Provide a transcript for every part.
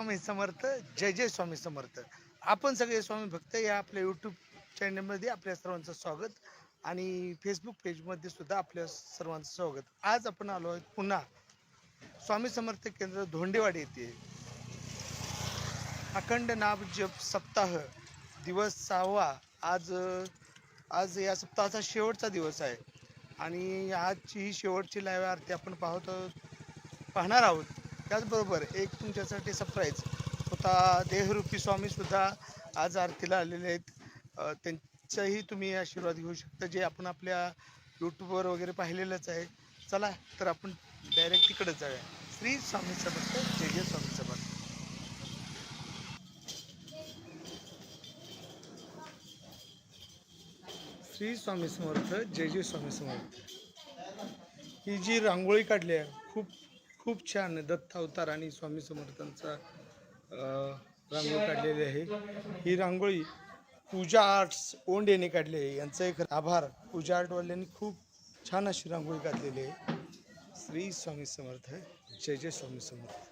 स्वामी समर्थ जय जय स्वामी समर्थ. आपण सगळे स्वामी भक्त या आपल्या यूट्यूब चॅनलमध्ये आपल्या सर्वांचं स्वागत आणि फेसबुक पेजमध्ये सुद्धा आपल्या सर्वांचं स्वागत. आज आपण आलो आहोत पुन्हा. स्वामी समर्थ केंद्र धोंडेवाडी येथे. अखंड नाभ जप सप्ताह दिवस सहावा. आज आज या सप्ताहाचा शेवटचा दिवस आहे. आणि आजची ही शेवटची लाईव्ह आरती आपण पाहतो पाहणार आहोत. त्याचबरोबर एक तुमच्यासाठी सरप्राईज स्वतः देहरूपी स्वामीसुद्धा आज आरतीला आलेले आहेत. अ, त्यांचाही तुम्ही आशीर्वाद घेऊ शकता जे आपण आपल्या यूट्यूबवर वगैरे पाहिलेलंच आहे. चला तर आपण डायरेक्ट तिकडे जाऊया. श्री स्वामी समर्थ जय जय स्वामी समर्थ. श्री स्वामी समर्थ जय जय स्वामी समर्थ. ही जी रांगोळी काढली आहे खूप खूप छान दत्तावतार दत्त अवतार आणि स्वामी समर्थांचा रांगोळी काढलेली आहे. ही रांगोळी पूजा आर्ट्स ओंड याने काढली आहे. यांचा एक आभार. पूजा आर्टवाल्यांनी खूप छान अशी रांगोळी काढलेली आहे. श्री स्वामी समर्थ. जय जय स्वामी समर्थ.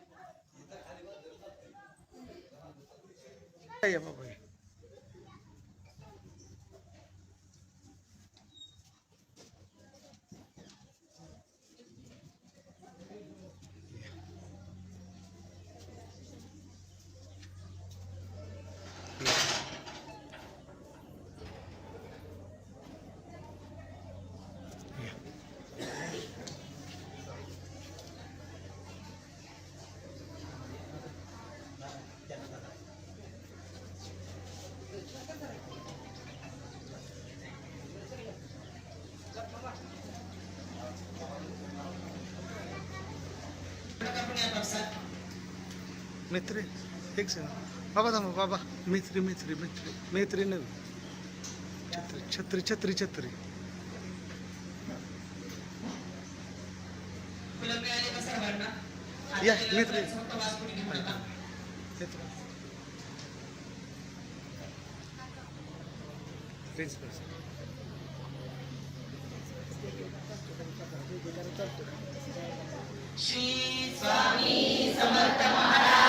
बाबा मित्री एक सेकंड बाबा थांबा बाबा. मैत्री मैत्री मैत्री. मैत्री नवी छत्री छत्री छत्री छत्री. या, मैत्री. श्री स्वामी समर्थ महाराज.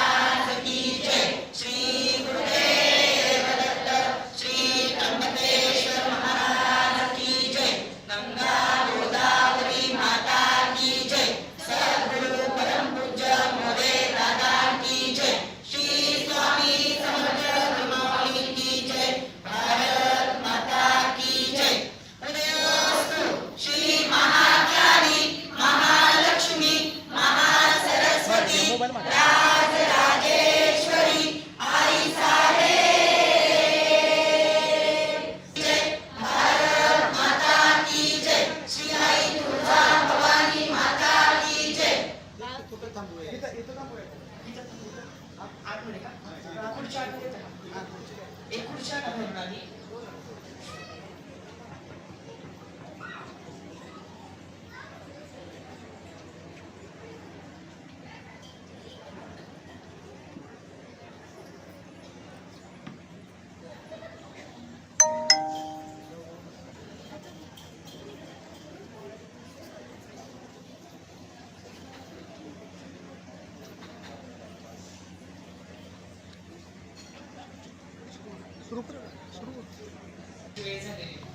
कर वेळ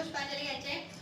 पुष्पांजली घ्यायचे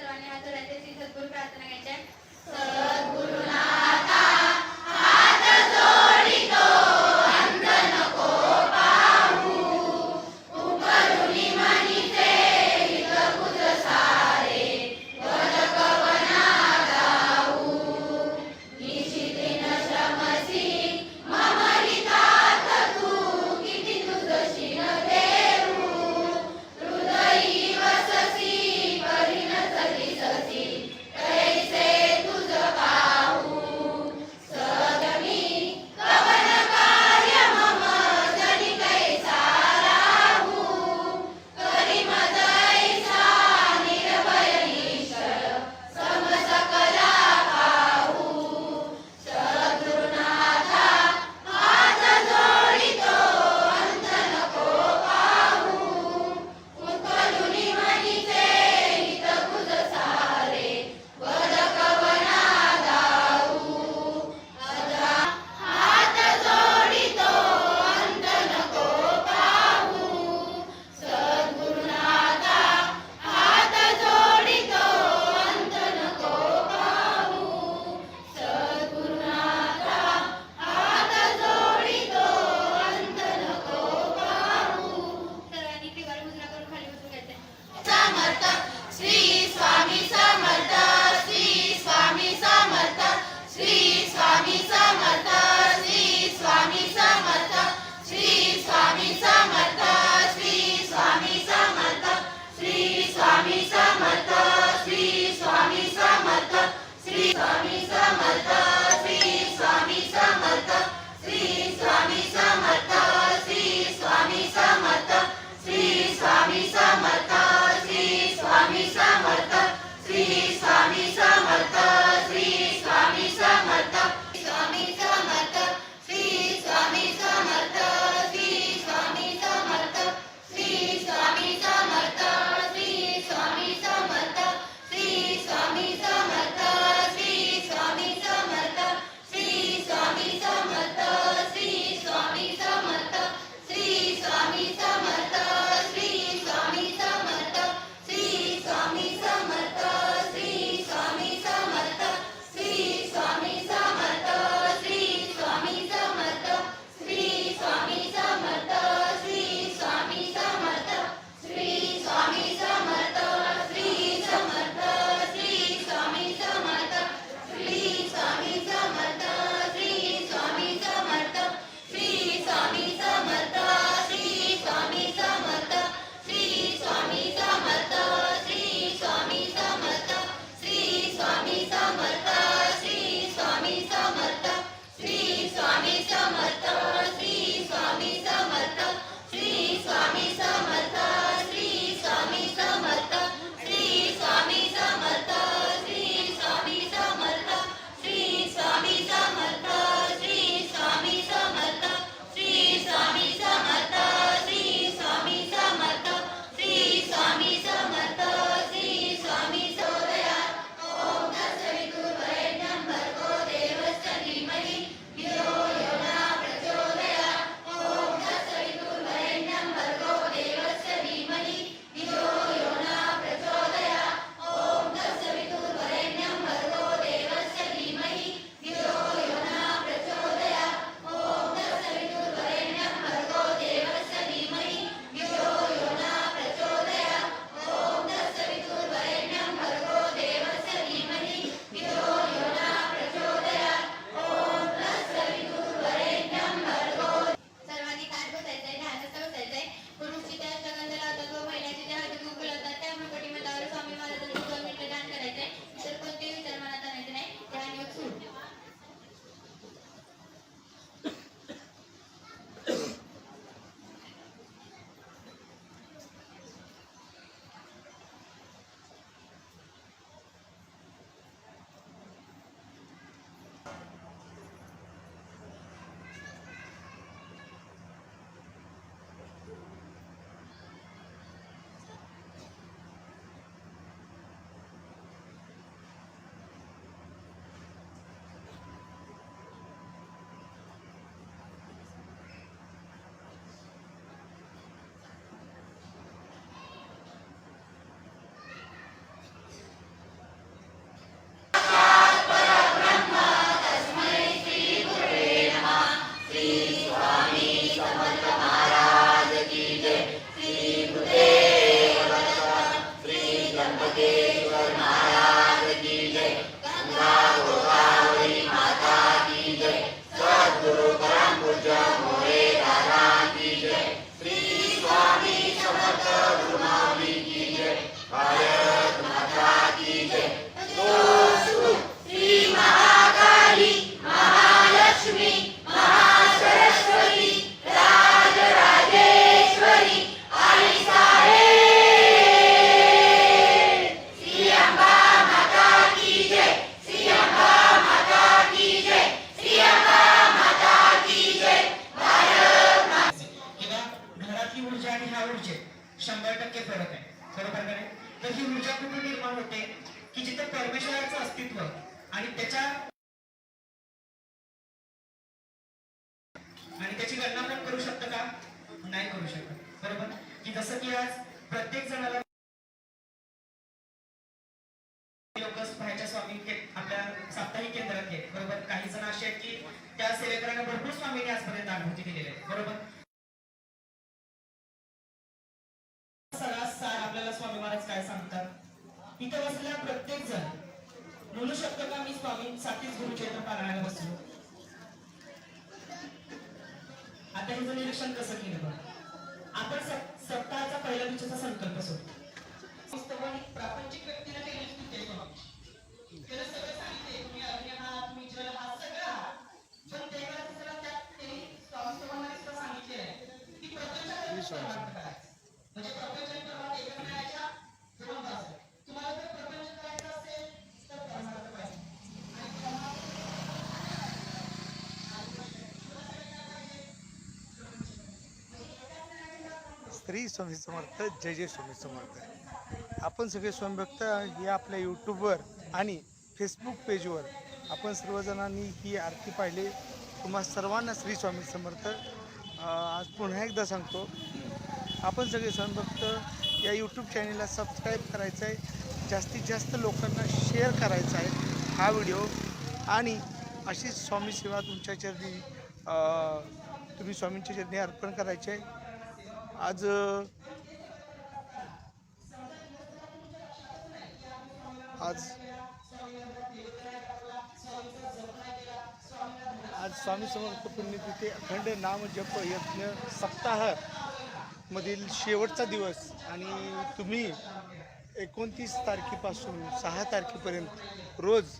सर्वांनी हात जोडायचे श्री सद्गुरू प्रार्थना घ्यायच्या साप्ताहिक केंद्रात आहेत. बरोबर? काही जण असे आहेत की त्या सेवेकरांना भरपूर स्वामींनी आजपर्यंत अनुभूती दिलेली आहे. बरोबर? सरास आपल्याला स्वामी महाराज काय सांगतात? इथे बसलेला प्रत्येक जण म्हणू शकतो का मी स्वामींसाठीच गुरुचरित्र पारायणाला बसलो. आता हे निरीक्षण कसं केलं बघा. आपण सप्ताहाचा पहिला दिवसाचा संकल्प सोडतो. प्रापंचिक व्यक्तीला काही नुसती त्याला सगळं सांगितले तुम्ही अग्नी आहात तुम्ही जल आहात सगळं आहात पण तेव्हा त्याला त्या त्यांनी वास्तवाने सुद्धा सांगितलेलं आहे की प्रपंचाला परमार्थ करायचं. म्हणजे प्रपंच आणि परमार्थ एकत्र येण्याच्या दोन बाजू आहेत. तुम्हाला जर प्रपंच करायचं असेल तर परमार्थ पाहिजे आणि परमार्थ श्री स्वामी समर्थ जय जय स्वामी समर्थ. आपण सगळे स्वामीभक्त या आपल्या यूट्यूबवर आणि फेसबुक पेजवर आपण सर्वजणांनी ही आरती पाहिली. तुम्हा सर्वांना श्री स्वामी समर्थ. आज पुन्हा एकदा सांगतो आपण सगळे स्वामीभक्त या यूट्यूब चॅनलला सबस्क्राईब करायचं आहे. जास्तीत जास्त लोकांना शेअर करायचा आहे हा व्हिडिओ आणि अशीच स्वामी सेवा तुमच्या चरणी तुम्ही स्वामींच्या चरणी अर्पण करायचे आहे. आज आज आज स्वामी समर्थ पुण्यतिथी अखंड नाम जप यज्ञ सप्ताह मधील शेवटचा दिवस. आणि तुम्ही एकोणतीस तारखेपासून सहा तारखेपर्यंत रोज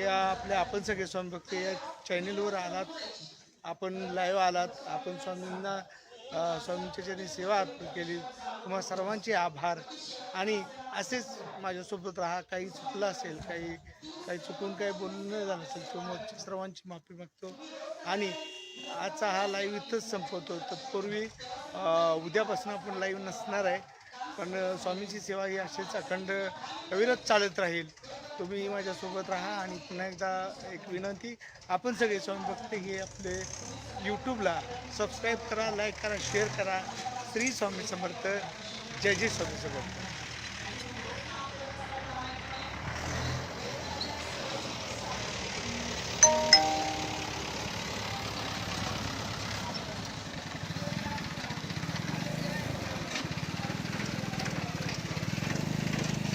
या आपल्या आपण सगळे स्वामीभक्त या चॅनेलवर आलात. आपण लाईव्ह आलात. आपण स्वामींना अ, स्वामींच्या सेवा केली तुम्हा सर्वांचे आभार. आणि असेच माझ्यासोबत राहा काही चुकलं असेल काही काही चुकून काही बोलून झालं असेल तर सर्वांची माफी मागतो. आणि आजचा हा लाईव्ह इथंच संपवतो. तत्पूर्वी उद्यापासून आपण लाईव्ह नसणार आहे पण स्वामीची सेवा ही अशीच अखंड अविरत चालत राहील. तुम्ही माझ्यासोबत राहा आणि पुन्हा एकदा एक विनंती आपण सगळे स्वामी भक्त हे आपले यूट्यूबला सबस्क्राईब करा लाईक करा शेअर करा. श्री स्वामी समर्थ. जय जय स्वामी समर्थ.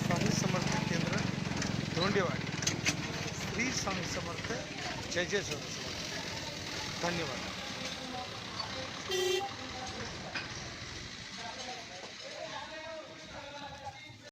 स्वामी समर्थ केंद्र धोंडेवाडी. श्री स्वामी समर्थ. जय जय स्वामी